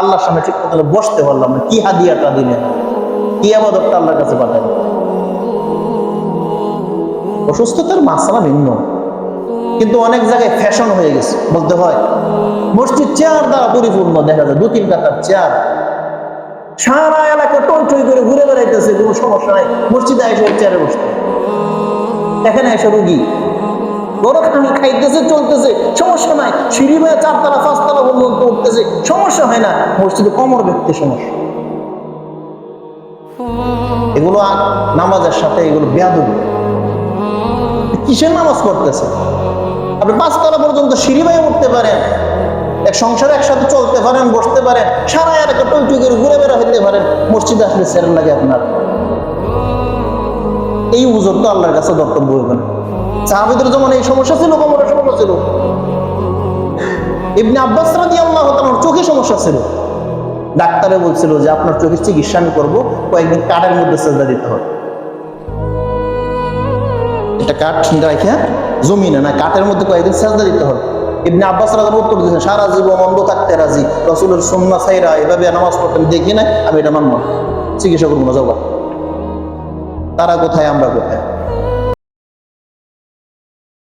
আল্লাহর সামনে ঠিক মতো বসতে পারলাম না। কি হাদিয়াটা দিলেন কি আবাদতটা আল্লাহর কাছে পাঠালেন অসুস্থতার মাসালা ভিন্ন। কিন্তু অনেক জায়গায় ফ্যাশন হয়ে গেছে, বলতে হয়। মসজিদ চেয়ার দ্বারা পরিপূর্ণ, দেখা যায়, দু তিন কাতার চেয়ার। সারা এলাকা টই টই করে ঘুরে বেড়াইতেছে, কোনো সমস্যা নাই। মসজিদে এসে চেয়ারে বসতে। এখানে এসে রুগী। খানি খাইতেছে, চলতেছে, সমস্যা নাই। সিঁড়ি বেয়ে চারতলা, পাঁচতলা পর্যন্ত উঠতেছে সমস্যা হয় না। মসজিদে কমর ব্যক্তি সমস্যা। এগুলো নামাজের সাথে এগুলো বেয়াদবি। কিসের নামাজ পড়তেছে? আপনি পাঁচতলা পর্যন্ত সিঁড়ি বেয়ে উঠতে পারেন, এক সংসারে একসাথে চলতে পারেন, বসতে পারেন সারা এলাকা টই করে ঘুরে বেড়া হইতে পারেন, মসজিদে আসলে সেরেন লাগে আপনার? এই উজোর তো আল্লাহর কাছে হবে না। সাহাবিদের যেমন এই সমস্যা ছিল কোমরের সমস্যা ছিল। ইবনে আব্বাস রাদি আল্লাহ চোখে সমস্যা ছিল। ডাক্তারে বলছিল যে, আপনার চোখের চিকিৎসা আমি করব, কয়েকদিন কাঠের মধ্যে সেজদা দিতে হবে। এটা কাঠ রেখে জমিনে না, কাঠের মধ্যে কয়েকদিন সেজদা দিতে হবে। ইবনে আব্বাস রাজার উত্তর দিয়েছেন, সারা জীবন অন্ধ থাকতে রাজি, রসুলের সন্না সাইরা এভাবে নামাজ পড়তে দেখি না আমি এটা মানব চিকিৎসা করব না, যাও তারা কোথায়, আমরা কোথায়?